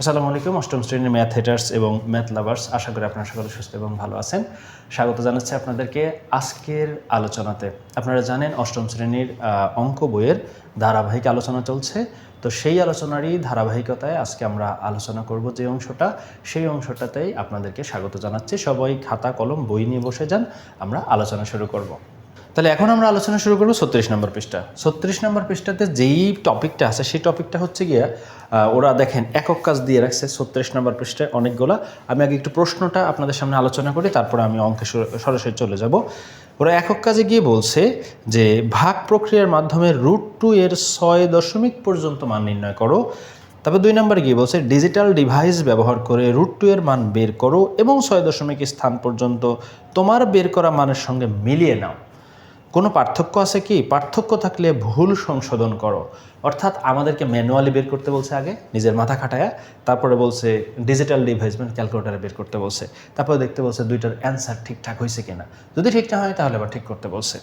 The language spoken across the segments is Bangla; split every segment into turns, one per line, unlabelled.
আসসালামু আলাইকুম অষ্টম শ্রেণির ম্যাথ হেটার্স এবং ম্যাথ লাভার্স আশা করি আপনারা সকলে সুস্থ এবং ভালো আছেন। স্বাগত জানাচ্ছি আপনাদেরকে আজকের আলোচনাতে। আপনারা জানেন অষ্টম শ্রেণির অঙ্ক বইয়ের ধারাবাহিক আলোচনা চলছে। তো সেই আলোচনারই ধারাবাহিকতায় আজকে আমরা আলোচনা করব যে অংশটা। সেই অংশটাতেই আপনাদেরকে স্বাগত জানাচ্ছি। সবাই খাতা, কলম, বই নিয়ে বসে যান। আমরা আলোচনা শুরু করব। তাহলে এখন আমরা আলোচনা শুরু করব ছত্রিশ নম্বর পৃষ্ঠা। ছত্রিশ নম্বর পৃষ্ঠাতে যেই টপিকটা আছে, সেই টপিকটা হচ্ছে গিয়া ওরা দেখেন একক কাজ দিয়ে রাখছে ছত্রিশ নম্বর পৃষ্ঠায় অনেকগুলা। আমি আগে একটু প্রশ্নটা আপনাদের সামনে আলোচনা করি, তারপরে আমি অঙ্কে সরাসরি চলে যাব। ওরা একক কাজে গিয়ে বলছে যে, ভাগ প্রক্রিয়ার মাধ্যমে রুট টু এর ছয় দশমিক পর্যন্ত মান নির্ণয় করো। তারপর দুই নম্বরে গিয়ে বলছে, ডিজিটাল ডিভাইস ব্যবহার করে রুট টু এর মান বের করো এবং ছয় দশমিক স্থান পর্যন্ত তোমার বের করা মানের সঙ্গে মিলিয়ে নাও। কোনো পার্থক্য আছে কি? পার্থক্য থাকলে ভুল সংশোধন করো। অর্থাৎ আমাদেরকে ম্যানুয়ালি বের করতে বলছে আগে, নিজের মাথা খাটায়া, তারপরে বলছে ডিজিটাল ডিভাইস মানে ক্যালকুলেটারে বের করতে বলছে। তারপরে দেখতে বলছে দুইটার অ্যান্সার ঠিকঠাক হয়েছে কিনা। যদি ঠিক না হয়, তাহলে আবার ঠিক করতে বলছে।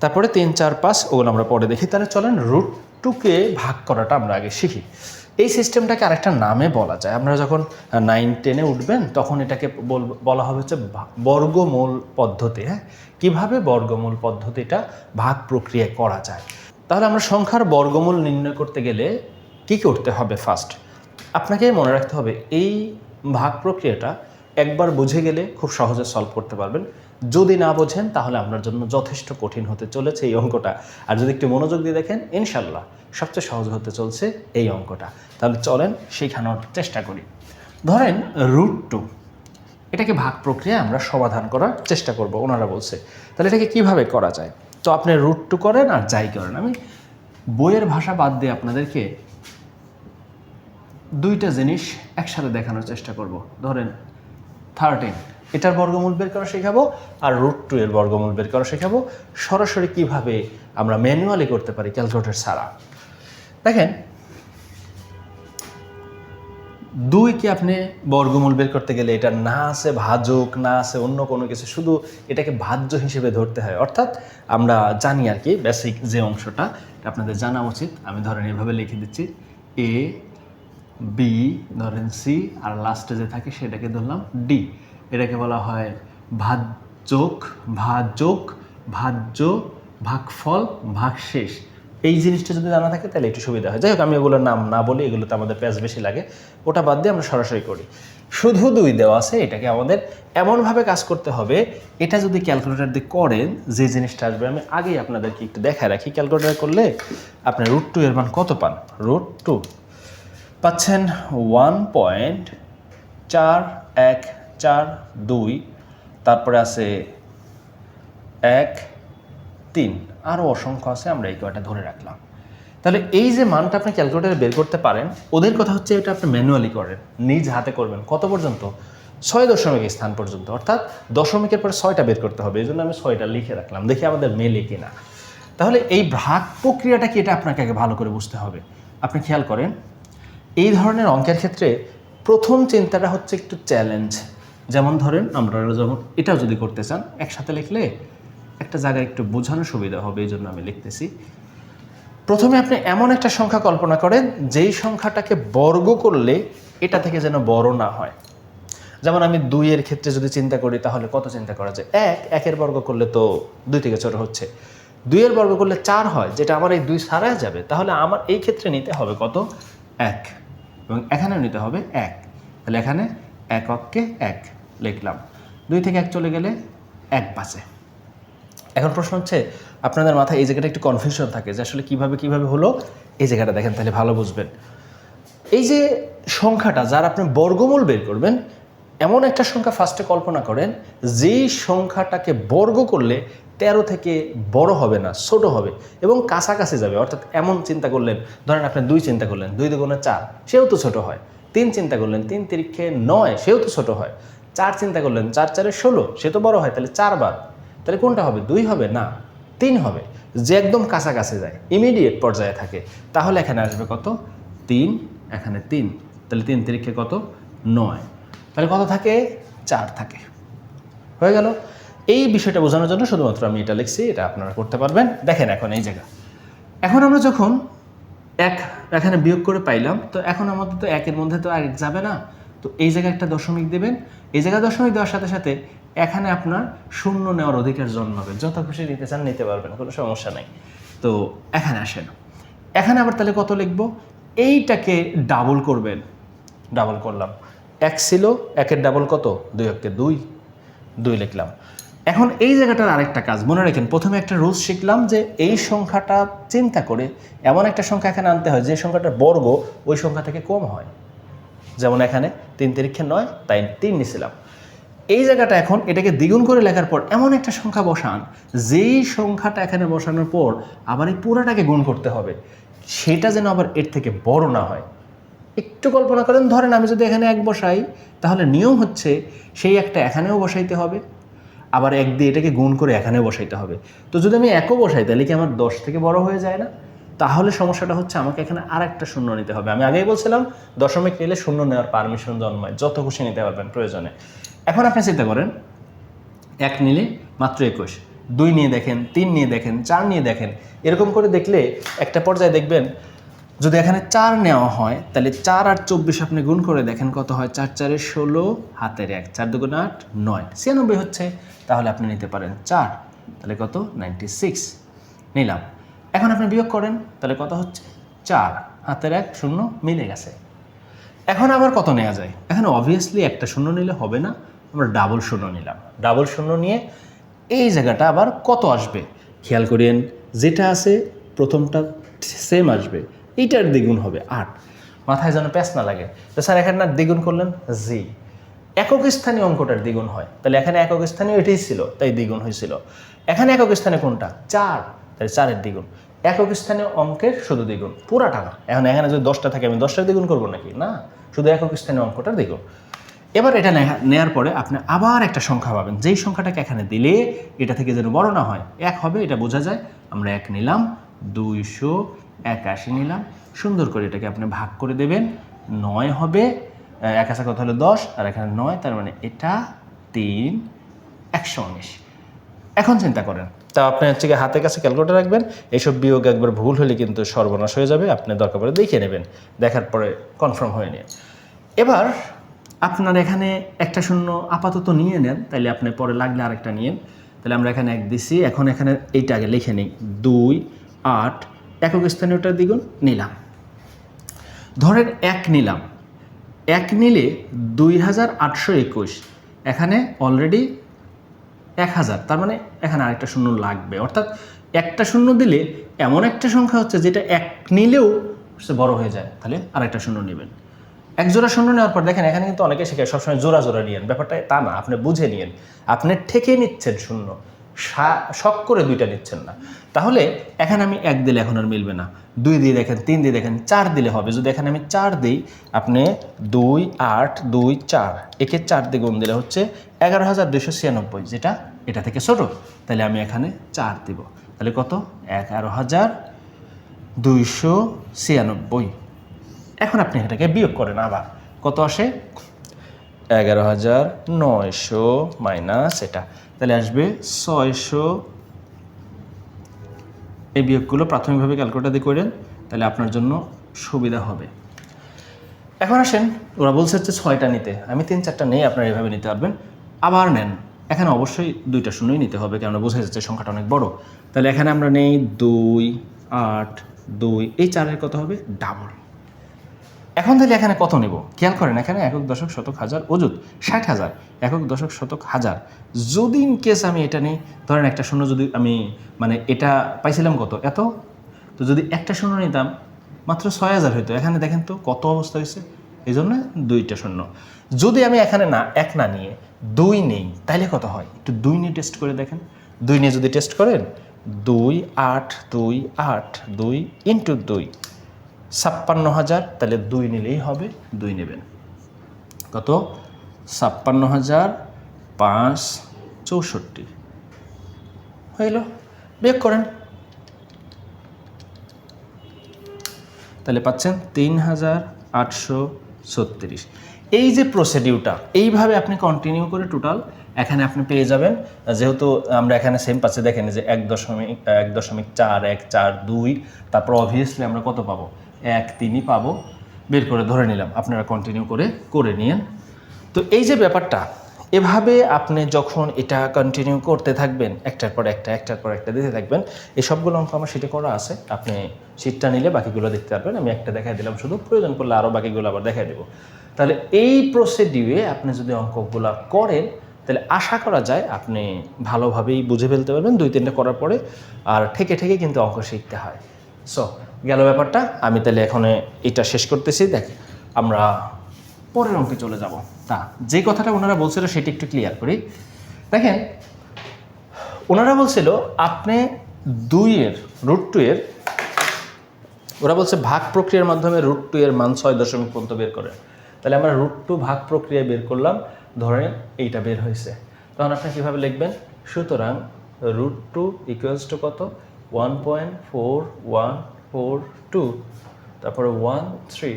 তারপরে তিন, চার, পাঁচ, ওগুলো আমরা পরে দেখি। তাহলে চলেন রুট টুকে ভাগ করাটা আমরা আগে শিখি। এই সিস্টেমটাকে আরেকটা নামে বলা যায়। আমরা যখন নাইন টেনে উঠবেন, তখন এটাকে বল- হবে হচ্ছে বর্গমূল পদ্ধতি হ্যাঁ? কীভাবে বর্গমূল পদ্ধতিটা ভাগ প্রক্রিয়া করা যায়? তাহলে আমরা সংখ্যার বর্গমূল নির্ণয় করতে গেলে কি করতে হবে ফার্স্ট আপনাকে মনে রাখতে হবে, এই ভাগ প্রক্রিয়াটা একবার বুঝে গেলে খুব সহজে সলভ করতে পারবেন। যদি না বোঝেন, তাহলে আপনার জন্য যথেষ্ট কঠিন হতে চলেছে এই অঙ্কটা। আর যদি একটু মনোযোগ দিয়ে দেখেন ইনশাল্লাহ সবচেয়ে সহজ হতে চলছে এই অঙ্কটা। তাহলে চলেন শেখানোর চেষ্টা করি। ধরেন রুট টু এটাকে ভাগ প্রক্রিয়া আমরা সমাধান করার চেষ্টা করব, ওনারা বলছে। তাহলে এটাকে কীভাবে করা যায়? তো আপনি রুট টু করেন আর যাই করেন। আমি বইয়ের ভাষা বাদ দিয়ে আপনাদেরকে দুইটা জিনিস একসাথে দেখানোর চেষ্টা করব। ধরেন থার্টিন এটার বর্গমূল বের করা শেখাবো আর রুট টু এর বর্গমূল বের করা শেখাবো। সরাসরি কীভাবে আমরা ম্যানুয়ালি করতে পারি ক্যালকুলেটর ছাড়া? দেখেন দুইকে আপনি বর্গমূল বের করতে গেলে এটা না আছে ভাজক, না আছে অন্য কোনো কিছু, শুধু এটাকে ভাজ্য হিসেবে ধরতে হয়। অর্থাৎ আমরা জানি আর কি বেসিক যে অংশটা আপনাদের জানা উচিত। আমি ধরেন এভাবে লিখে দিচ্ছি এ বি ধরেন সি আর লাস্টে যে থাকে সেটাকে ধরলাম ডি এটাকে বলা হয় ভাজ্যক ভাজক ভাজ্য, ভাগফল, ভাগশেষ। এই জিনিসটা যদি জানা থাকে, তাহলে একটু সুবিধা হয়। যাই হোক, আমি এগুলোর নাম না বলি, এগুলোতে আমাদের প্যাচ বেশি লাগে। ওটা বাদ দিয়ে আমরা সরাসরি করি। শুধু দুই দেওয়া আছে, এটাকে আমাদের এমনভাবে কাজ করতে হবে, এটা যদি ক্যালকুলেটার দিয়ে করেন, যে জিনিসটা আসবে, আমি আগেই আপনাদেরকে একটু দেখায় রাখি। ক্যালকুলেটার করলে আপনি রুট টু এর মান কত পান? Root two. পাচ্ছেন ওয়ান পয়েন্ট চার এক চার, দুই, তারপরে আছে এক, তিন। আরও অসংখ্য আছে, আমরা এই কয়টা ধরে রাখলাম। তাহলে এই যে মানটা আপনি ক্যালকুলেটারে বের করতে পারেন, ওদের কথা হচ্ছে এটা আপনি ম্যানুয়ালি করেন, নিজ হাতে করবেন। কত পর্যন্ত? ছয় দশমিক স্থান পর্যন্ত। অর্থাৎ দশমিকের পরে ছয়টা বের করতে হবে এই জন্য আমি ছয়টা লিখে রাখলাম। দেখি আমাদের মেলে কিনা। তাহলে এই ভাগ প্রক্রিয়াটা কি, এটা আপনাকে আগে ভালো করে বুঝতে হবে। আপনি খেয়াল করেন, এই ধরনের অঙ্কের ক্ষেত্রে প্রথম চিন্তাটা হচ্ছে একটু চ্যালেঞ্জ যেমন ধরেন আমরা যেমন এটাও যদি করতে চান, একসাথে লিখলে একটা জায়গায় একটু বোঝানো সুবিধা হবে, এই জন্য আমি লিখতেছি। প্রথমে আপনি এমন একটা সংখ্যা কল্পনা করেন, যেই সংখ্যাটাকে বর্গ করলে এটা থেকে যেন বড় না হয়। যেমন আমি দুইয়ের ক্ষেত্রে যদি চিন্তা করি, তাহলে কত চিন্তা করা যায়? এক, একের বর্গ করলে তো দুই থেকে ছোট হচ্ছে। দুইয়ের বর্গ করলে চার হয়, যেটা আমার এই দুই সারা যাবে, তাহলে আমার এই ক্ষেত্রে নিতে হবে কত? এক। এবং এখানেও নিতে হবে এক। তাহলে এখানে এককে এক। লিখলাম। দুই থেকে এক চলে গেলে এক বাঁচে এখন প্রশ্ন হচ্ছে, আপনাদের মাথায় এই জায়গাটা একটু কনফিউশন থাকে যে আসলে কীভাবে কীভাবে হলো? এই জায়গাটা দেখেন, তাহলে ভালো বুঝবেন। এই যে সংখ্যাটা, যার আপনি বর্গমূল বের করবেন, এমন একটা সংখ্যা ফার্স্টে কল্পনা করেন, যেই সংখ্যাটাকে বর্গ করলে তেরো থেকে বড় হবে না, ছোট হবে এবং কাছাকাছি যাবে। অর্থাৎ এমন চিন্তা করলেন, ধরেন আপনি দুই চিন্তা করলেন, দুই দুগুণে চার, সেও তো ছোট হয়। তিন চিন্তা করলেন, তিন তিরিক্ষে নয়, সেও তো ছোট হয়। চার চিন্তা করলেন, চার চারে ষোলো, সে তো বড় হয়, তাহলে চারবার তাহলে কোনটা হবে, দুই হবে? না, তিন হবে। যে একদম কাছাকাছি যায় ইমিডিয়েট পর্যায়ে থাকে, তাহলে এখানে আসবে কত? তিন, এখানে তিন। তাহলে তিন তিরিক্ষে কত? নয়। তাহলে কত থাকে? চার থাকে। হয়ে গেল। এই বিষয়টা বোঝানোর জন্য শুধুমাত্র আমি এটা লিখছি, এটা আপনারা করতে পারবেন। দেখেন এখন এই জায়গা। এখন আমরা যখন এক, এখানে বিয়োগ করে পাইলাম, তো এখন আমাদের তো একের মধ্যে তো আর যাবে না। তো এই জায়গায় একটা দশমিক দেবেন। এই জায়গায় দশমিক দেওয়ার সাথে সাথে এখানে আপনার শূন্য নেওয়ার অধিকার জন্মাবে। যত খুশি নিতে চান, নিতে পারবেন, কোনো সমস্যা নাই। তো এখানে আসেন। এখানে আবার তাহলে কত লিখব? এইটাকে ডাবল করবেন। ডাবল করলাম। এক ছিল, একের ডাবল কত? দুই একে দুই। দুই লিখলাম। এখন এই জায়গাটার আরেকটা কাজ, মনে রাখেন, প্রথমে একটা রুলস শিখলাম যে এই সংখ্যাটা চিন্তা করে এমন একটা সংখ্যা এখানে আনতে হয় যে সংখ্যাটার বর্গ ওই সংখ্যা থেকে কম হয়। যেমন এখানে তিন তারিখে নয়, তাই তিন নিছিলাম। এই জায়গাটা এখন এটাকে দ্বিগুণ করে লেখার পর এমন একটা সংখ্যা বসান, যেই সংখ্যাটা এখানে বসানোর পর আবার এই পুরাটাকে গুণ করতে হবে, সেটা যেন আবার এর থেকে বড় না হয়। একটু কল্পনা করেন, ধরেন আমি যদি এখানে এক বসাই, তাহলে নিয়ম হচ্ছে সেই একটা এখানেও বসাইতে হবে, আবার এক দিয়ে এটাকে গুণ করে এখানেও বসাইতে হবে। তো যদি আমি একও বসাই, তাহলে কি আমার দশ থেকে বড় হয়ে যায় না? তাহলে সমস্যাটা হচ্ছে আমাকে এখানে আর একটা শূন্য নিতে হবে। আমি আগেই বলছিলাম, দশমিক নিলে শূন্য নেওয়ার পারমিশন জন্মায়। যত খুশি নিতে পারবেন, প্রয়োজনে। এখন আপনি চিন্তা করেন, এক নিলে মাত্র একুশ, দুই নিয়ে দেখেন, তিন নিয়ে দেখেন, চার নিয়ে দেখেন, এরকম করে দেখলে একটা পর্যায়ে দেখবেন, যদি এখানে চার নেওয়া হয়, তাহলে চার আর চব্বিশ আপনি গুণ করে দেখেন কত হয়? চার চারে ষোলো, হাতের এক, চার দুগুণ আট, নয়। ছিয়ানব্বই হচ্ছে, তাহলে আপনি নিতে পারেন চার, তাহলে কত? নাইনটি সিক্স নিলাম। এখন আপনি বিয়োগ করেন, তাহলে কত হচ্ছে? চার। হাতের এক শূন্য মিলে গেছে। এখন আবার কত নেওয়া যায়? এখন অবভিয়াসলি একটা শূন্য নিলে হবে না, আমরা ডাবল শূন্য নিলাম। ডাবল শূন্য নিয়ে এই জায়গাটা আবার কত আসবে? খেয়াল করেন যেটা আছে প্রথমটা সেম আসবে, এইটার দ্বিগুণ হবে আট। মাথায় যেন প্যাঁচ না লাগে। তো স্যার, এখানে না দ্বিগুণ করলেন জি একক স্থানীয় অঙ্কটার দ্বিগুণ হয়। তাহলে এখানে একক স্থানীয় এটাই ছিল, তাই দ্বিগুণ হয়েছিল। এখানে একক স্থানে কোনটা? চার। তাহলে চারের দ্বিগুণ। একক স্থানীয় অঙ্কের শুধু দ্বিগুণ। পুরাটা না এখন এখানে যদি দশটা থাকে, আমি দশটার দ্বিগুণ করব নাকি? না। শুধু একক স্থানীয় অঙ্কটার দ্বিগুণ। এবার এটা নেয়ার পরে আপনি আবার একটা সংখ্যা পাবেন। যেই সংখ্যাটাকে এখানে দিলে এটা থেকে যেন বড় না হয়, এক হবে, এটা বোঝা যায়। আমরা এক নিলাম, দুইশো একাশি নিলাম। সুন্দর করে এটাকে আপনি ভাগ করে দেবেন। নয় হবে এক আসা কথা হলো? দশ। আর এখানে নয়, তার মানে এটা তিন, একশো উনিশ। এখন চিন্তা করেন তা আপনি হচ্ছে গিয়ে হাতের কাছে ক্যালকুলেটার রাখবেন, এইসব বিয়োগ একবার ভুল হলে কিন্তু সর্বনাশ হয়ে যাবে, আপনি দরকার পড়ে দেখে নেবেন, দেখার পরে কনফার্ম হয়ে নিন। এবার আপনার এখানে একটা শূন্য আপাতত নিয়ে নেন তাহলে আপনি পরে লাগলে আরেকটা নিয়েন। তাহলে আমরা এখানে এক দিছি, এখন এখানে এইটা আগে লিখে নিই। দুই, আট, একক স্থানীয়টার দ্বিগুণ নিলাম। ধরেন এক নিলাম। এক নিলে দুই হাজার আটশো একুশ। এখানে অলরেডি এক হাজার, তার মানে এখানে আরেকটা শূন্য লাগবে। অর্থাৎ একটা শূন্য দিলে এমন একটা সংখ্যা হচ্ছে যেটা এক নিলেও সে বড় হয়ে যায়। তাহলে আরেকটা শূন্য নেবেন। এক জোড়া শূন্য নেওয়ার পর দেখেন, এখানে কিন্তু অনেকে শেখায়, সবসময় জোড়া জোড়া নিয়েন। ব্যাপারটা তা না, আপনি বুঝে নিয়েন। আপনি ঠেকে নিচ্ছেন শূন্য। শখ করে দুইটা নিচ্ছেন না। তাহলে এখানে আমি এক দিলে এখন আর মিলবে না। দুই দিয়ে দেখেন, তিন দিয়ে দেখেন, চার দিলে হবে। যদি এখানে আমি চার দিই, আপনি দুই, আট, দুই, চার। একে চার দিয়ে গুণ দিলে হচ্ছে এগারো হাজার দুশো ছিয়ানব্বই, যেটা এটা থেকে ছোট। তাহলে আমি এখানে চার দিব। তাহলে কত? এগারো হাজার দুইশো ছিয়ানব্বই। এখন আপনি এটাকে বিয়োগ করেন আবার। কত আসে? এগারো হাজার নয়শো মাইনাস এটা। তাহলে আসবে ছয়শো। এই বিয়োগগুলো প্রাথমিকভাবে ক্যালকুলেটার দিয়ে করেন, তাহলে আপনার জন্য সুবিধা হবে। এখন আসেন, ওরা বলছে হচ্ছে ছয়টা নিতে। আমি তিন, চারটা নেই, আপনারা এভাবে নিতে পারবেন। আবার নেন। এখানে অবশ্যই দুইটা শূন্যই নিতে হবে, কেননা বোঝা যাচ্ছে সংখ্যাটা অনেক বড়। তাহলে এখানে আমরা নেই, দুই, আট, দুই, এই চারের কত হবে? ডাবল। এখন তাহলে এখানে কত নেব? খেয়াল করেন, এখানে একক দশক শতক হাজার, অযুত ষাট হাজার, একক দশক শতক হাজার। যদি ইন কেস আমি এটা নিই, ধরেন একটা শূন্য যদি আমি মানে এটা পাইছিলাম কত? এত? তো যদি একটা শূন্য নিতাম, মাত্র ছয় হাজার হইতো। এখানে দেখেন তো কত অবস্থা হয়েছে? এই জন্য দুইটা শূন্য। যদি আমি এখানে না, এক না নিয়ে দুই নেই তাইলে কত হয়? একটু দুই নিয়ে টেস্ট করে দেখেন। দুই নিয়ে যদি টেস্ট করেন, দুই আট দুই আট, দুই ইন্টু দুই। ছাপ্পান্ন হাজার, তাহলে দুই নিলেই হবে, দুই নেবেন। কত? ছাপ্পান্ন হাজার পাঁচ চৌষট্টি। হইল বিয়োগ করেন। তাহলে পাচ্ছেন তিন হাজার আটশো ছত্রিশ। এই যে প্রসিডিউটা এইভাবে আপনি কন্টিনিউ করে টোটাল এখানে আপনি পেয়ে যাবেন। যেহেতু আমরা এখানে সেম পাচ্ছি, দেখেন যে এক দশমিক এক দশমিক চার, এক চার দুই, তারপর অবভিয়াসলি আমরা কত পাবো? এক তিনই পাবো। বের করে ধরে নিলাম। আপনারা কন্টিনিউ করে করে নিন তো এই যে ব্যাপারটা, এভাবে আপনি যখন এটা কন্টিনিউ করতে থাকবেন, একটার পর একটা, একটার পর একটা দিতে থাকবেন, এই সবগুলো অঙ্ক আমার সেটা করা আছে। আপনি শীটটা নিলে বাকিগুলো দেখতে পারবেন। আমি একটা দেখাই দিলাম শুধু। প্রয়োজন পড়লে আরও বাকিগুলো আবার দেখাই দেবো। তাহলে এই প্রসিডিউয়ে আপনি যদি অঙ্কগুলো করেন, তাহলে আশা করা যায় আপনি ভালোভাবেই বুঝে ফেলতে পারবেন। দুই তিনটা করার পরে আর ঠেকে ঠেকে কিন্তু অঙ্ক শিখতে হয়। সো গেল ব্যাপারটা। আমি তাহলে এখন এটা শেষ করতেছি। দেখ, আমরা পরের অঙ্কে চলে যাব। তা যে কথাটা ওনারা বলছিল সেটি একটু ক্লিয়ার করি। দেখেন, ওনারা বলছিল আপনি দুইয়ের রুট টু এর, ওরা বলছে ভাগ প্রক্রিয়ার মাধ্যমে রুট টু এর মান ছয় দশমিক পর্যন্ত বের করে। তাহলে আমরা রুট টু ভাগ প্রক্রিয়ায় বের করলাম। ধরেন এইটা বের হয়েছে। তখন আপনি কীভাবে লিখবেন? সুতরাং রুট টু ইকুয়ালস টু কত? One point four one four, two, তারপরে ওয়ান, থ্রি,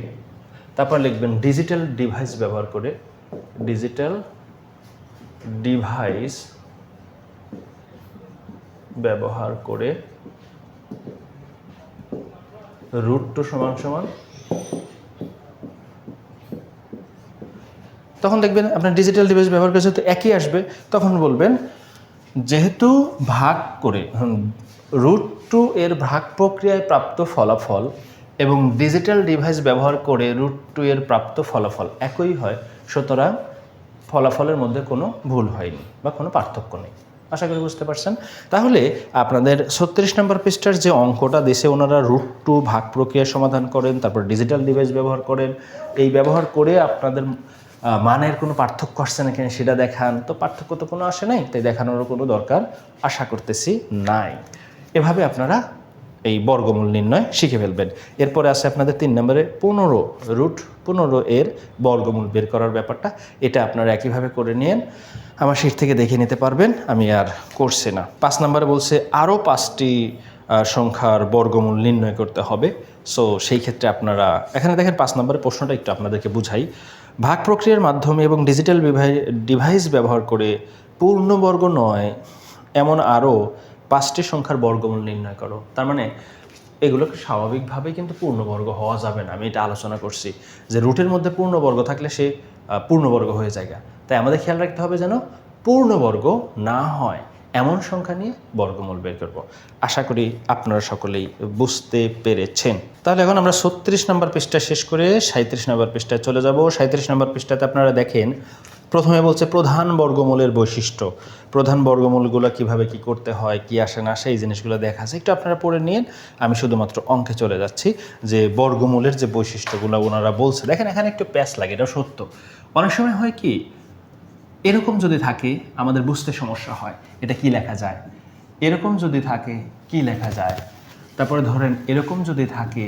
তারপর লিখবেন ডিজিটাল ডিভাইস ব্যবহার করে, ডিজিটাল ডিভাইস ব্যবহার করে রুট টু সমান সমান। তখন দেখবেন আপনার ডিজিটাল ডিভাইস ব্যবহার করেছে তো একই আসবে, তখন বলবেন যেহেতু ভাগ করে রুট টু এর ভাগ প্রক্রিয়ায় প্রাপ্ত ফলাফল এবং ডিজিটাল ডিভাইস ব্যবহার করে রুট টু এর প্রাপ্ত ফলাফল একই হয়, সুতরাং ফলাফলের মধ্যে কোনো ভুল হয়নি বা কোনো পার্থক্য নেই। আশা করি বুঝতে পারছেন? তাহলে আপনাদের ছত্রিশ নম্বর পৃষ্ঠার যে অঙ্কটা দেশে ওনারা রুট টু ভাগ প্রক্রিয়া সমাধান করেন, তারপর ডিজিটাল ডিভাইস ব্যবহার করেন। এই ব্যবহার করে আপনাদের মানের কোনো পার্থক্য আসছে না কিনা সেটা দেখান। তো পার্থক্য তো কোনো আসে নাই, তাই দেখানোর কোনো দরকার আশা করতেছি নাই। এভাবে আপনারা এই বর্গমূল নির্ণয় শিখে ফেলবেন। এরপরে আছে আপনাদের তিন নম্বরে পনেরো রুট, পনেরো এর বর্গমূল বের করার ব্যাপারটা। এটা আপনারা একইভাবে করে নিন। আমার শীট থেকে দেখে নিতে পারবেন, আমি আর করছি না। পাঁচ নম্বরে বলছে আরও পাঁচটি সংখ্যার বর্গমূল নির্ণয় করতে হবে। সো, সেই ক্ষেত্রে আপনারা, এখানে দেখেন পাঁচ নম্বরের প্রশ্নটা একটু আপনাদেরকে বুঝাই। ভাগ প্রক্রিয়ার মাধ্যমে এবং ডিজিটাল ডিভাইস ব্যবহার করে পূর্ণবর্গ নয়, এমন আরও পাঁচটি সংখ্যার বর্গমূল নির্ণয় করো। তার মানে এগুলোকে স্বাভাবিকভাবেই কিন্তু পূর্ণবর্গ হওয়া যাবে না। আমি এটা আলোচনা করছি যে রুটের মধ্যে পূর্ণবর্গ থাকলে সে পূর্ণবর্গ হয়ে যায় তাই আমাদের খেয়াল রাখতে হবে যেন পূর্ণবর্গ না হয়। এমন সংখ্যা নিয়ে বর্গমূল বের করব। আশা করি আপনারা সকলেই বুঝতে পেরেছেন। তাহলে এখন আমরা ছত্রিশ নম্বর পৃষ্ঠা শেষ করে সাঁত্রিশ নম্বর পৃষ্ঠায় চলে যাব। সাঁত্রিশ নম্বর পৃষ্ঠাতে আপনারা দেখেন প্রথমে বলছে প্রধান বর্গমূলের বৈশিষ্ট্য। প্রধান বর্গমূলগুলো কীভাবে কি করতে হয়, কি আসে না আসে, এই জিনিসগুলো দেখা আছে। একটু আপনারা পড়ে নিন। আমি শুধুমাত্র অঙ্কে চলে যাচ্ছি যে বর্গমূলের যে বৈশিষ্ট্যগুলো ওনারা বলছে। দেখেন, এখানে একটু প্যাস লাগে, এটা সত্য। অনেক সময় হয় কি, এরকম যদি থাকে, আমাদের বুঝতে সমস্যা হয়, এটা কি লেখা যায়? এরকম যদি থাকে, কি লেখা যায়? তারপরে ধরেন, এরকম যদি থাকে,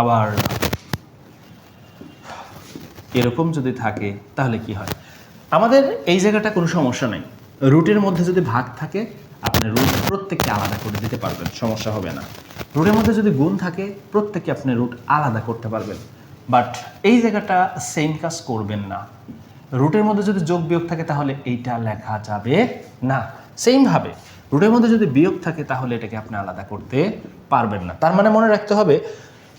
আবার এরকম যদি থাকে, তাহলে কি হয়? আমাদের এই জায়গাটা কোনো সমস্যা নেই। রুটের মধ্যে যদি ভাগ থাকে, আপনি রুট প্রত্যেককে আলাদা করে দিতে পারবেন, সমস্যা হবে না। রুটের মধ্যে যদি গুণ থাকে, প্রত্যেককে আপনি রুট আলাদা করতে পারবেন। বাট এই জায়গাটা সেম কাজ করবেন না। রুটের মধ্যে যদি যোগ বিয়োগ থাকে, তাহলে এইটা লেখা যাবে না। সেমভাবে রুটের মধ্যে যদি বিয়োগ থাকে, তাহলে এটাকে আপনি আলাদা করতে পারবেন না। তার মানে মনে রাখতে হবে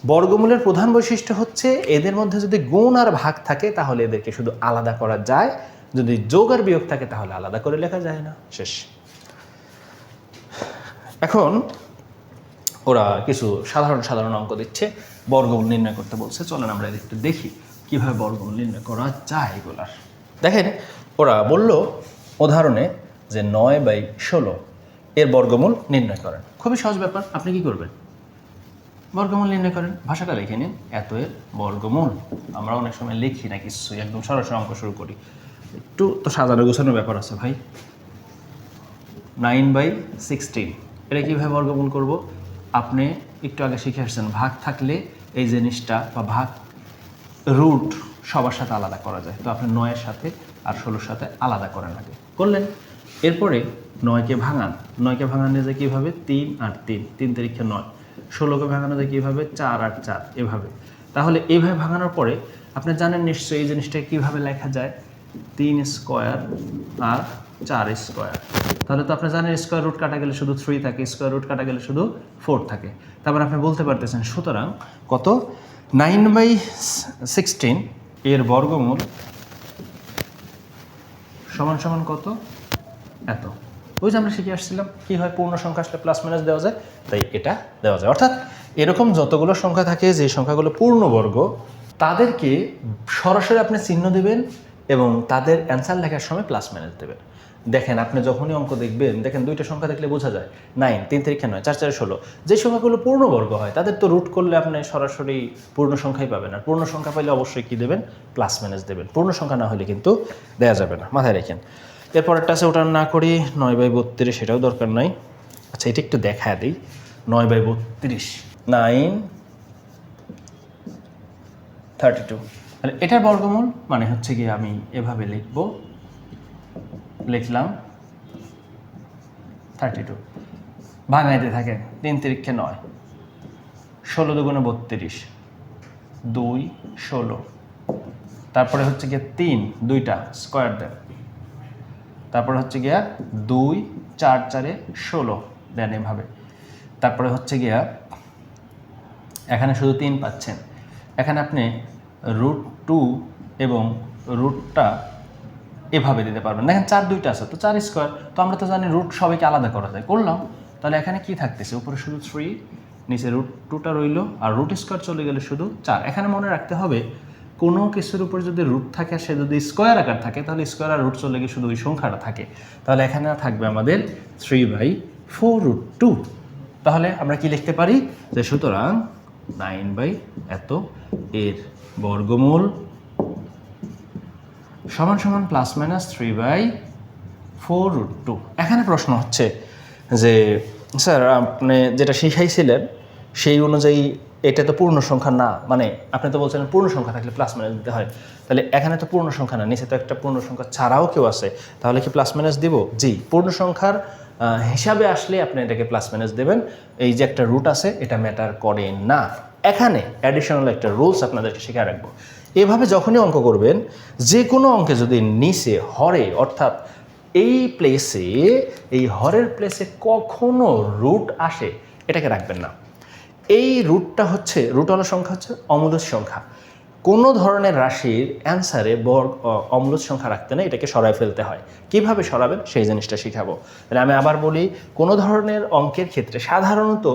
বর্গমূলের প্রধান বৈশিষ্ট্য হচ্ছে এদের মধ্যে যদি গুণ আর ভাগ থাকে, তাহলে এদেরকে শুধু আলাদা করা যায়। যদি যোগ আর বিয়োগ থাকে, তাহলে আলাদা করে লেখা যায় না। শেষ। এখন ওরা কিছু সাধারণ সাধারণ অঙ্ক দিচ্ছে। বর্গমূল নির্ণয় করতে বলছে। চলেন আমরা একটু দেখি কীভাবে বর্গমূল নির্ণয় করা যায় এগুলার। দেখেন, ওরা বলল উদাহরণে যে নয় বাই ষোলো, এর বর্গমূল নির্ণয় করেন। খুবই সহজ ব্যাপার। আপনি কি করবেন? বর্গমূল নির্ণয় করেন। ভাষাটা লিখে নিন। এত এর বর্গমূল। আমরা অনেক সময় লিখি না কিছুই, একদম সরাসরি অঙ্ক শুরু করি। একটু তো সাজানো গোছানোর ব্যাপার আছে ভাই। Nine by sixteen. এটা কীভাবে বর্গমূল করব? আপনি একটু আগে শিখে আসছেন, ভাগ থাকলে এই জিনিসটা বা ভাগ রুট সবার সাথে আলাদা করা যায়। তো আপনি নয়ের সাথে আর ষোলোর সাথে আলাদা করেন আগে। করলেন? এরপরে নয়কে ভাঙান। নয়কে ভাঙানো যে কীভাবে? তিন আর তিন। তিন তারিখে নয়। ষোলোকে ভাঙানো যায় কীভাবে? চার আর চার, এভাবে। তাহলে এইভাবে ভাঙানোর পরে আপনি জানেন নিশ্চয়ই এই জিনিসটা কীভাবে লেখা যায়? তিন স্কোয়ার আর চার স্কোয়ার। তাহলে তো আপনি জানেন স্কোয়ার রুট কাটা গেলে শুধু থ্রি থাকে, স্কোয়ার রুট কাটা গেলে শুধু ফোর থাকে। তারপর আপনি বলতে পারতেছেন, সুতরাং কত? নাইন বাই সিক্সটিন এর বর্গমূল সমান সমান কত? এত। ওই যে আমরা শিখে আসছিলাম কি হয় পূর্ণ সংখ্যা আসলে প্লাস মাইনাস দেওয়া যায়, তাই এটা দেওয়া যায়। অর্থাৎ এরকম যতগুলো সংখ্যা থাকে, যে সংখ্যাগুলো পূর্ণবর্গ তাদেরকে সরাসরি আপনি চিহ্ন দেবেন এবং তাদের অ্যান্সার লেখার সময় প্লাস মাইনাস দেবেন। দেখেন, আপনি যখনই অঙ্ক দেখবেন, দেখেন দুইটা সংখ্যা দেখলে বোঝা যায়। নাইন তিন তারিখে নয়, চার, চারে ষোলো। যে সংখ্যাগুলো পূর্ণবর্গ হয়, তাদের তো রুট করলে আপনি সরাসরি পূর্ণ সংখ্যাই পাবেন। আর পূর্ণ সংখ্যা পাইলে অবশ্যই কী দেবেন? প্লাস মাইনাস দেবেন। পূর্ণ সংখ্যা না হলে কিন্তু দেওয়া যাবে না। মাথায় রেখেন। এরপরেরটা আছে ওটা না করি নয় বাই বত্রিশ সেটাও দরকার নাই। আচ্ছা এটা একটু দেখা দিই। নয় বাই বত্রিশ, নাইন থার্টি টু। তাহলে এটার বর্গমূল মানে হচ্ছে কি আমি এভাবে লিখব। লিখলাম থার্টি টু। ভাঙাইতে থাকেন তিন তিরিক্ষে নয়। ষোলো দুগুণে বত্রিশ, দুই ষোলো। তারপরে হচ্ছে গিয়ে তিন, দুইটা, স্কোয়ার দেন। তারপরে হচ্ছে গিয়া দুই, চার, চারে ষোলো। দেন এভাবে। তারপরে হচ্ছে গিয়া এখানে শুধু তিন পাচ্ছেন। এখানে আপনি রুট টু এবং রুটটা এভাবে দিতে পারবেন। দেখেন চার দুইটা আছে, তো চার স্কোয়ার তো আমরা তো জানি রুট সবাইকে আলাদা করা যায়। করলাম। তাহলে এখানে কি থাকতেছে? উপরে শুধু থ্রি নিচে রুট টুটা রইল, আর রুট স্কোয়ার চলে গেলে শুধু চার। এখানে মনে রাখতে হবে কোনো কিছুর উপর যদি রুট থাকে, সে যদি স্কোয়ার আকার থাকে, তাহলে স্কোয়ার আর রুট চলে গিয়ে শুধু ওই সংখ্যাটা থাকে। তাহলে এখানে থাকবে আমাদের three by four root two তাহলে আমরা কি লিখতে পারি? যে সুতরাং নাইন বাই এত এর বর্গমূল সমান সমান plus minus three by four root two এখানে প্রশ্ন হচ্ছে যে, স্যার, আপনি যেটা শিখাইছিলেন, সেই অনুযায়ী এটা তো পূর্ণ সংখ্যা না মানে আপনি তো বলছেন পূর্ণ সংখ্যা থাকলে প্লাস মাইনাস দিতে হয়। তাহলে এখানে তো পূর্ণ সংখ্যা না, নিচে তো একটা পূর্ণ সংখ্যা ছাড়াও কেউ আছে। তাহলে কি প্লাস মাইনাস দিব? জি, পূর্ণ সংখ্যার হিসাবে আসলে আপনি এটাকে প্লাস মাইনাস দেবেন। এই যে একটা রুট আছে, এটা ম্যাটার করে না। এখানে অ্যাডিশনাল একটা রুলস আপনাদেরকে শেখা রাখব। এভাবে যখনই অঙ্ক করবেন, যে কোনো অঙ্কে যদি নিচে হরে, অর্থাৎ এই প্লেসে এই হরের প্লেসে কখনো রুট আসে, এটাকে রাখবেন না। এই রুটটা হচ্ছে রুটওয়ালা সংখ্যা হচ্ছে অমূলজ সংখ্যা। কোনো ধরনের রাশির অ্যান্সারে বর্গ অম্লজ সংখ্যা রাখতে না এটাকে সরাই ফেলতে হয়। কীভাবে সরাবেন? সেই জিনিসটা শিখাবো। তাহলে আমি আবার বলি, কোনো ধরনের অঙ্কের ক্ষেত্রে সাধারণত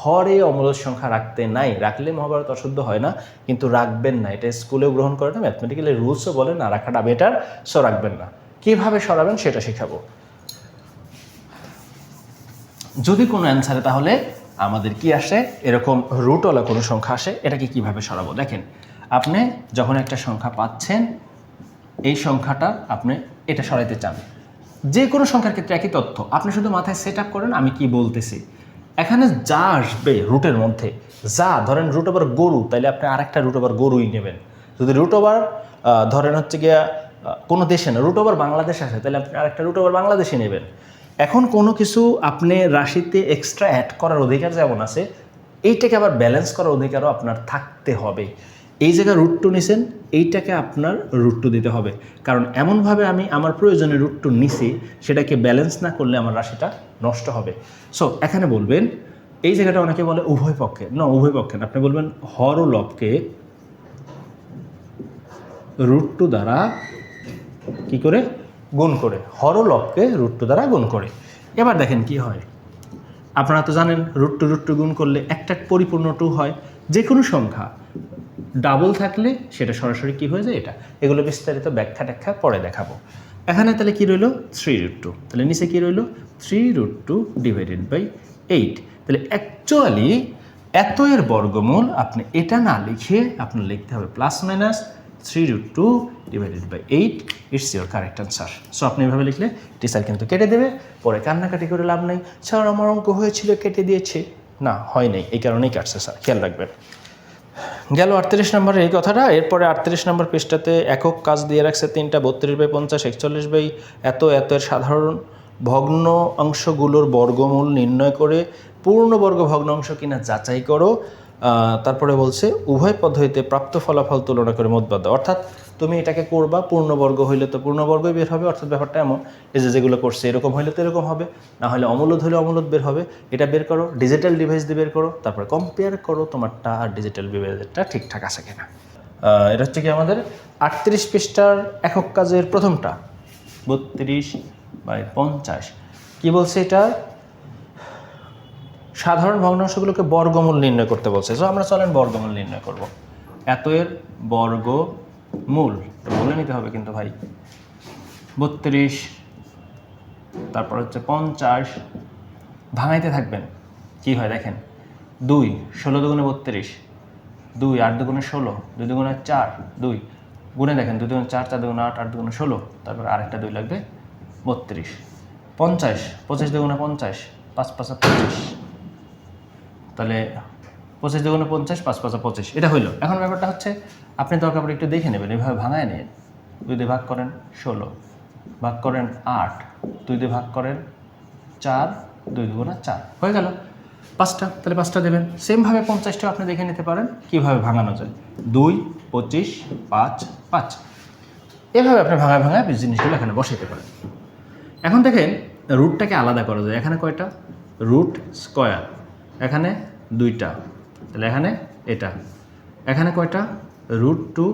হরে অম্লজ সংখ্যা রাখতে নাই, রাখলে মহাভারত অশুদ্ধ হয় না, কিন্তু রাখবেন না। এটা স্কুলেও গ্রহণ করে না, ম্যাথমেটিক্যালি রুলসও বলে না, রাখাটা বেটার সো রাখবেন না। কীভাবে সরাবেন সেটা শেখাবো। যদি কোনো অ্যান্সারে তাহলে আমাদের কি আসে? এরকম রুটওয়ালা কোনো সংখ্যা আসে, এটাকে কীভাবে সরাবো? দেখেন, আপনি যখন একটা সংখ্যা পাচ্ছেন, এই সংখ্যাটা আপনি এটা সরাইতে চান। যে কোনো সংখ্যার ক্ষেত্রে একই তথ্য। আপনি শুধু মাথায় সেট আপ করেন, আমি কি বলতেছি? এখানে যা আসবে রুটের মধ্যে, যা, ধরেন রুট ওভার গরু, তাইলে আপনি আরেকটা রুট ওভার গরুই নেবেন। যদি রুট ওভার ধরেন হচ্ছে গিয়া কোনো দেশে না রুট ওভার বাংলাদেশ আসে তাহলে আপনি আরেকটা রুট ওভার বাংলাদেশে নেবেন। এখন কোনো কিছু আপনি রাশিতে এক্সট্রা অ্যাড করার অধিকার যেমন আছে, এইটাকে আবার ব্যালেন্স করার অধিকারও আপনার থাকতে হবে। এই জায়গায় রুট টু নিছেন, এইটাকে আপনার রুট টু দিতে হবে। কারণ এমনভাবে আমি আমার প্রয়োজনে রুট টু নিছি, সেটাকে ব্যালেন্স না করলে আমার রাশিটা নষ্ট হবে। সো এখানে বলবেন, এই জায়গাটা অনেকে বলে উভয় পক্ষে। না উভয় পক্ষে না। আপনি বলবেন হর ও লবকে রুট টু দ্বারা কি করে? গুণ করে। হর ও লবকে রুট টু দ্বারা গুণ করে। এবার দেখেন কি হয়। আপনারা তো জানেন রুট টু রুট টু গুণ করলে একটা পরিপূর্ণ টু হয় যে কোনো সংখ্যা। ডাবল থাকলে সেটা সরাসরি কি হয়ে যায়? এটা। এগুলো বিস্তারিত ব্যাখ্যা ট্যাখ্যা পরে দেখাবো। এখানে তাহলে কি রইল? থ্রি রুট টু তাহলে নিচে কি রইল? Three root two divided by eight. তাহলে অ্যাকচুয়ালি এত এর বর্গমূল আপনি এটা না লিখে আপনার লিখতে হবে plus minus three root two divided by eight it's your correct answer so আপনি এভাবে লিখলে টিচার কিন্তু কেটে দেবে, পরে কান্নাকাটি করে লাভ নেই। স্যার আমার অঙ্ক হয়েছিল, কেটে দিয়েছে। না, হয় নাই, এই কারণেই কাটছে স্যার খেয়াল রাখবেন। গেল আটত্রিশ নম্বরের এই কথাটা, এরপরে আটত্রিশ নম্বর পৃষ্ঠাতে একক কাজ দিয়ে রাখছে তিনটা, বত্রিশ বাই পঞ্চাশ, একচল্লিশ বাই এত এত সাধারণ ভগ্ন অংশগুলোর বর্গমূল নির্ণয় করে পূর্ণবর্গ ভগ্ন অংশ কিনা যাচাই করো। তারপরে বলছে, উভয় পদ্ধতিতে প্রাপ্ত ফলাফল তুলনা করে মতবাদ দাও। অর্থাৎ তুমি এটাকে করবা, পূর্ণবর্গ হইলে তো পূর্ণবর্গই বের হবে, অর্থাৎ ব্যাপারটা এমন, এই যে যেগুলো করছে এরকম হইলে তো এরকম হবে, না হলে অমূলদ হলে অমূলদ বের হবে, এটা বের করো ডিজিটাল ডিভাইস দিয়ে বের করো, তারপরে কম্পেয়ার করো তোমারটা আর ডিজিটাল ডিভাইসেরটা ঠিকঠাক আছে কিনা। এটা হচ্ছে কি আমাদের আটত্রিশ পৃষ্ঠার একক কাজের প্রথমটা, বত্রিশ বাই পঞ্চাশ। কী বলছে এটা? সাধারণ ভগ্নাংশগুলোকে বর্গমূল নির্ণয় করতে বলছে। তো আমরা চলেন বর্গমূল নির্ণয় করব। এত এর বর্গমূল, এটা বলে নিতে হবে কিন্তু ভাই। বত্রিশ, তারপর হচ্ছে পঞ্চাশ, ভাঙাইতে থাকবেন। কি হয় দেখেন? দুই, ষোলো দুগুণে বত্রিশ, দুই, আট দুগুণে ষোলো, দুই দুগুণে চার, দুই। গুণে দেখেন, দুই দুগুণে চার চার দুগুণে আট আট দুগুণে ষোলো, তারপর আরেকটা দুই লাগবে বত্রিশ। পঞ্চাশ, পঁচিশ দুগুণে পঞ্চাশ, পাঁচ পাঁচা পঁচিশ। তাহলে পঁচিশ দুগুণে পঞ্চাশ, পাঁচ পাঁচা পঁচিশ। এটা হইল। এখন ব্যাপারটা হচ্ছে, আপনি দরকার পড়ে একটু দেখে নেবেন। এভাবে ভাঙায় নিন। দুই দিয়ে ভাগ করেন ষোলো। ভাগ করেন আট। দুই দিয়ে ভাগ করেন চার। দুই দুগুণা চার। হয়ে গেল। পাঁচটা। তাহলে পাঁচটা দেবেন। সেমভাবে পঞ্চাশটাও আপনি দেখে নিতে পারেন, কীভাবে ভাঙানো যায়। দুই, পঁচিশ, পাঁচ পাঁচ। এভাবে আপনি ভাঙায় ভাঙায় জিনিসগুলো এখানে বসাইতে পারেন। এখন দেখেন, রুটটাকে আলাদা করা যায়। এখানে কয়টা? Root square. এখানে দুইটা। তাহলে এখানে এটা। এখানে কয়টা? রুট টু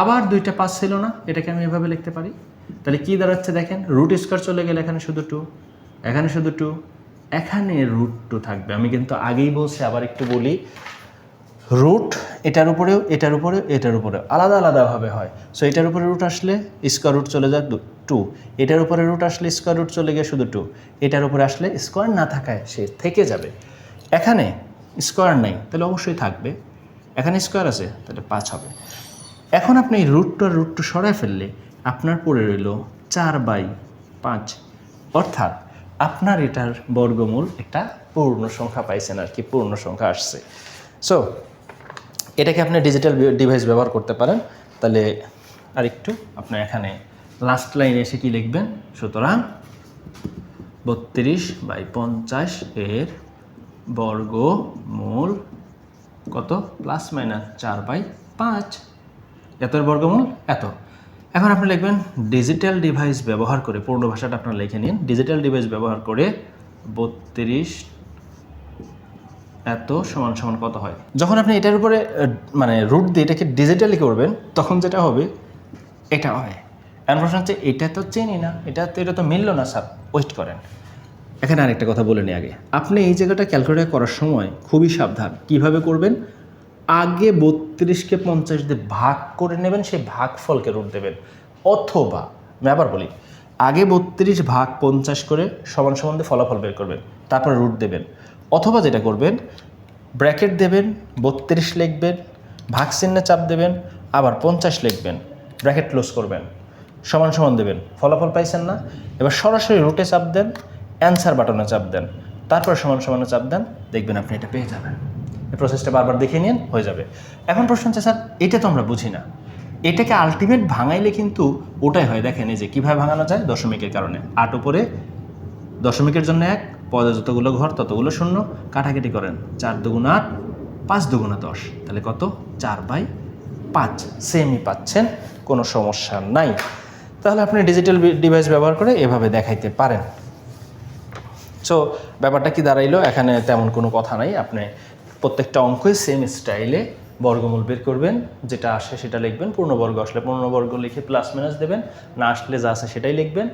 আবার দুইটা পাঁচ ছিল না, এটাকে আমি এভাবে লিখতে পারি। তাহলে কি দাঁড়াচ্ছে দেখেন? রুট স্কোয়ার চলে গেলে এখানে শুধু টু এখানে শুধু টু এখানে রুট টু থাকবে। আমি কিন্তু আগেই বলছি, আবার একটু বলি। রুট এটার উপরেও এটার উপরেও এটার উপরেও। আলাদা আলাদাভাবে হয়। সো এটার উপরে রুট আসলে স্কোয়ার রুট চলে যায় টু এটার উপরে রুট আসলে স্কোয়ার রুট চলে গিয়ে শুধু টু এটার উপরে আসলে স্কোয়ার না থাকায় সে থেকে যাবে। এখানে স্কোয়ার নেই, তাহলে অবশ্যই থাকবে। এখানে স্কোয়ার আছে, তাহলে পাঁচ হবে। এখন আপনি এই রুট টু আর রুট টু সরায় ফেললে আপনার পড়ে রইল চার বাই পাঁচ। অর্থাৎ আপনার এটার বর্গমূল একটা পূর্ণ সংখ্যা পাইছেন আর কি, পূর্ণ সংখ্যা আসছে। সো এটাকে আপনি ডিজিটাল ডিভাইস ব্যবহার করতে পারেন। তাহলে আরেকটু আপনি এখানে লাস্ট লাইনে এসে কি লিখবেন? সুতরাং বত্রিশ বাই পঞ্চাশ এর বর্গমূল কত? প্লাস মাইনাস চার বাই পাঁচ। এত এর বর্গমূল? এত। এখন আপনি লিখবেন ডিজিটাল ডিভাইস ব্যবহার করে, পূর্ণ ভাষাটা আপনার লিখে নিন, ডিজিটাল ডিভাইস ব্যবহার করে বত্রিশ এত সমান সমান কত হয়? যখন আপনি এটার উপরে মানে রুট দিয়ে এটাকে ডিজিটালি করবেন, তখন যেটা হবে, এটা হয়। এখন প্রশ্ন হচ্ছে, এটা তো চেনি না, এটা তো এটা তো মিলল না স্যার ওয়েট করেন। এখানে আরেকটা কথা বলে নিই আগে। আপনি এই জায়গাটা ক্যালকুলেট করার সময় খুবই সাবধান। কীভাবে করবেন? আগে বত্রিশকে পঞ্চাশ দিয়ে ভাগ করে নেবেন, সেই ভাগফলকে রুট দেবেন। অথবা, আমি আবার বলি, আগে বত্রিশ ভাগ পঞ্চাশ করে সমান সমান দিয়ে ফলাফল বের করবেন, তারপরে রুট দেবেন। অথবা যেটা করবেন, ব্র্যাকেট দেবেন, বত্রিশ লিখবেন, ভাগ চিহ্নে চাপ দেবেন, আবার পঞ্চাশ লিখবেন, ব্র্যাকেট ক্লোজ করবেন, সমান সমান দেবেন। ফলাফল পাইছেন না? এবার সরাসরি রুটে চাপ দেন অ্যান্সার বাটনে চাপ দেন। তারপর সমান সমানে চাপ দেন, দেখবেন আপনি এটা পেয়ে যাবেন। এই প্রসেসটা বারবার দেখে নিন, হয়ে যাবে। এখন প্রশ্ন হচ্ছে, স্যার, এটা তো আমরা বুঝি না। এটাকে আলটিমেট ভাঙাইলে কিন্তু ওটাই হয়। দেখেন, এই যে কীভাবে ভাঙানো যায়? দশমিকের কারণে। আট উপরে, দশমিকের জন্য এক, পদে যতগুলো ঘর, ততগুলো শূন্য। কাটাকাটি করেন, চার দুগুণ আট, পাঁচ দুগুণা দশ। তাহলে কত? চার বাই পাঁচ। সেমই পাচ্ছেন, কোনো সমস্যা নাই। তাহলে আপনি ডিজিটাল ডিভাইস ব্যবহার করে এভাবে দেখাইতে পারেন। সো ব্যাপারটা কি দাঁড়াইলো? এখানে তেমন কোনো কথা নাই। আপনি প্রত্যেকটা অঙ্কই সেম স্টাইলে বর্গমূল বের করবেন। যেটা আসে সেটা লিখবেন। পূর্ণবর্গ আসলে পূর্ণবর্গ লিখে প্লাস মাইনাস দেবেন। না আসলে যা আছে সেটাই লিখবেন।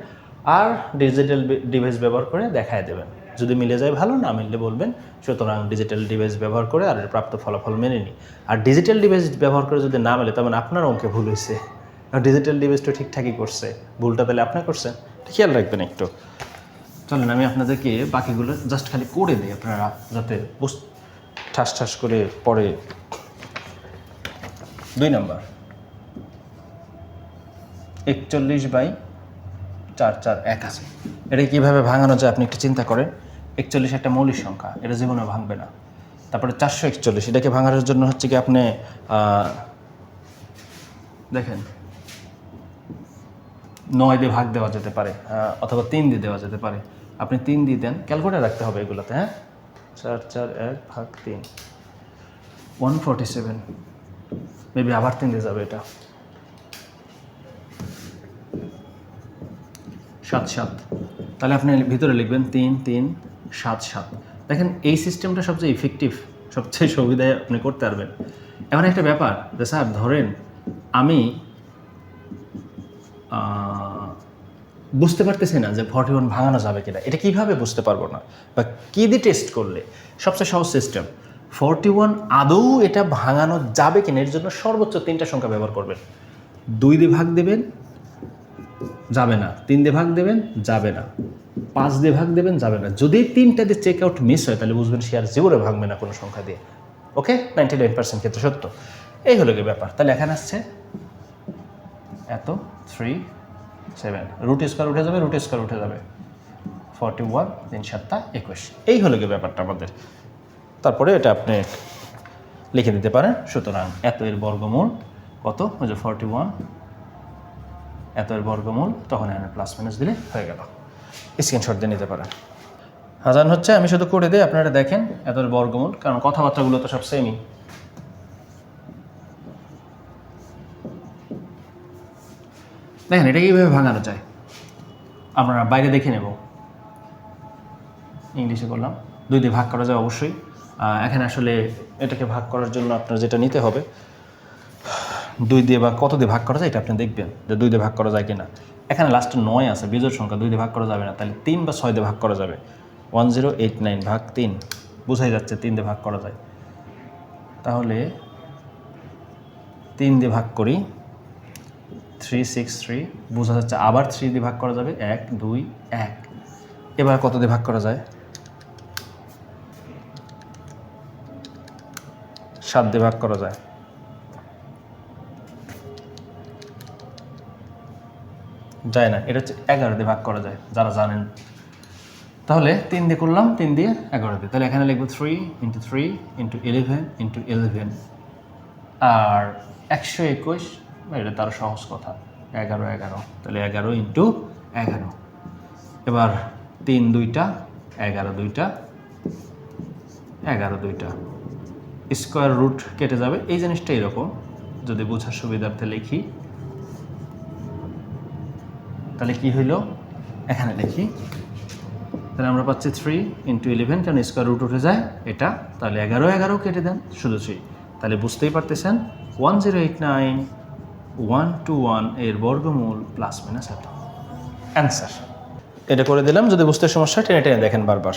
আর ডিজিটাল ডিভাইস ব্যবহার করে দেখায় দেবেন। যদি মিলে যায় ভালো, না মিললে বলবেন। সুতরাং ডিজিটাল ডিভাইস ব্যবহার করে আর প্রাপ্ত ফলাফল মেনে নিই আর ডিজিটাল ডিভাইস ব্যবহার করে যদি না মেলে তখন আপনার অঙ্কে ভুল হয়েছে। ডিজিটাল ডিভাইসটা ঠিকঠাকই করছে। ভুলটা তাহলে আপনি করছেন। খেয়াল রাখবেন একটু। চলেন, আমি আপনাদেরকে বাকিগুলো জাস্ট খালি করে দিই আপনারা যাতে ঠাস ঠাস করে পরে দুই নম্বর। একচল্লিশ বাই চার চার এক আছে। এটা কীভাবে ভাঙানো যায় আপনি একটু চিন্তা করেন। একচল্লিশ একটা মৌলিক সংখ্যা, এটা জীবনে ভাঙবে না। তারপরে চারশো একচল্লিশ, এটাকে ভাঙানোর জন্য হচ্ছে কি আপনি দেখেন। নয় দিয়ে ভাগ দেওয়া যেতে পারে অথবা তিন দিয়ে দেওয়া যেতে পারে। আপনি তিন দিয়ে দেন। ক্যালকুলেটার রাখতে হবে এগুলোতে হ্যাঁ? চার চার, এক, ভাগ তিন। ওয়ান ফর্টি সেভেন মেবি আবার তিন দিয়ে যাবে এটা। সাত সাত। তাহলে আপনি ভিতরে লিখবেন তিন তিন, সাত সাত। দেখেন, এই সিস্টেমটা সবচেয়ে ইফেক্টিভ সবচেয়ে সুবিধায় আপনি করতে পারবেন। এমন একটা ব্যাপার যে, স্যার, ধরেন আমি বুঝতে পারতেছি না যে ওয়ান ভাঙানো যাবে কিনা। এটা কীভাবে বুঝতে পারব না? বা কী দিয়ে টেস্ট করলে? সবচেয়ে সহজ সিস্টেম ফর্টি ওয়ান আদৌ এটা ভাঙানো যাবে কিনা? এর জন্য সর্বোচ্চ তিনটা সংখ্যা ব্যবহার করবেন। দুই দিয়ে ভাগ দেবেন, যাবে না। তিন দিয়ে ভাগ দেবেন, যাবে না। পাঁচ দিয়ে ভাগ দেবেন, যাবে না। যদি তিনটা দিয়ে চেক আউট মিস হয়, তাহলে বুঝবেন সে আর জীবনে ভাঙবে না কোনো সংখ্যা দিয়ে। ওকে নাইনটি নাইন পার্সেন্ট ক্ষেত্রে সত্য। এই হলো কি ব্যাপার। তাহলে এখানে আসছে এত থ্রি সেভেন। রুট স্কোয়ার উঠে যাবে রুট স্কোয়ার উঠে যাবে। ফর্টি ওয়ান তিন সাতটা একুশ। এই হলো কি ব্যাপারটা আমাদের। তারপরে এটা আপনি লিখে দিতে পারেন। সুতরাং এত এর বর্গমূল কত? ওই যে ফর্টি ওয়ান এত এর বর্গমূল, তখন এখানে প্লাস মাইনাস দিলে হয়ে গেল। স্ক্রিনশট দিয়ে নিতে পারেন। হাজার হচ্ছে, আমি শুধু করে দিই আপনারা দেখেন এত বর্গমূল, কারণ কথাবার্তাগুলো তো সব সেমই দেখেন, এটা কীভাবে ভাঙানো যায়? আমরা বাইরে দেখে নেব। ইংলিশে করলাম দুই দিয়ে ভাগ করা যায় অবশ্যই। এখানে আসলে এটাকে ভাগ করার জন্য আপনার যেটা নিতে হবে, দুই দিয়ে বা কত দিয়ে ভাগ করা যায় এটা আপনি দেখবেন যে দুই দিয়ে ভাগ করা যায় কিনা। এখানে লাস্টে নয় আছে, বিজোড় সংখ্যা দুই দিয়ে ভাগ করা যাবে না, তাহলে তিন বা ছয় দিয়ে ভাগ করা যাবে। ওয়ান জিরো এইট নাইন ভাগ তিন, বোঝাই যাচ্ছে তিন দিয়ে ভাগ করা যায়। তাহলে তিন দিয়ে ভাগ করি থ্রি সিক্স থ্রি বোঝা যাচ্ছে আবার থ্রি দিয়ে ভাগ করা যাবে এক, দুই, এক। এবার কত দিয়ে ভাগ করা যায়? সাত দিয়ে ভাগ করা যায়। যায় না, এটা হচ্ছে এগারো দিয়ে ভাগ করা যায়, যারা জানেন। তাহলে তিন দিয়ে করলাম, তিন দিয়ে এগারো দিয়ে। তাহলে এখানে লিখব three into three into eleven into eleven আর একশো একুশ এটা তার সহজ কথা। এগারো এগারো। তাহলে এগারো ইন্টু এগারো। এবার তিন দুইটা, এগারো দুইটা এগারো দুইটা। স্কোয়ার রুট কেটে যাবে। এই জিনিসটা এরকম। যদি বোঝার সুবিধার্থে লিখি, তাহলে কি হইল? এখানে লিখি। তাহলে আমরা পাচ্ছি থ্রি ইন্টু ইলেভেন কারণ স্কোয়ার রুট উঠে যায় এটা। তাহলে এগারো এগারো কেটে দেন। শুধু থ্রি তাহলে বুঝতেই পারতেছেন। One zero eight nine one two ওয়ানের বর্গমূল প্লাস মাইনাস এত। অ্যান্সার এটা করে দিলাম, যদি বুঝতে সমস্যা টেনে টেনে দেখেন বারবার।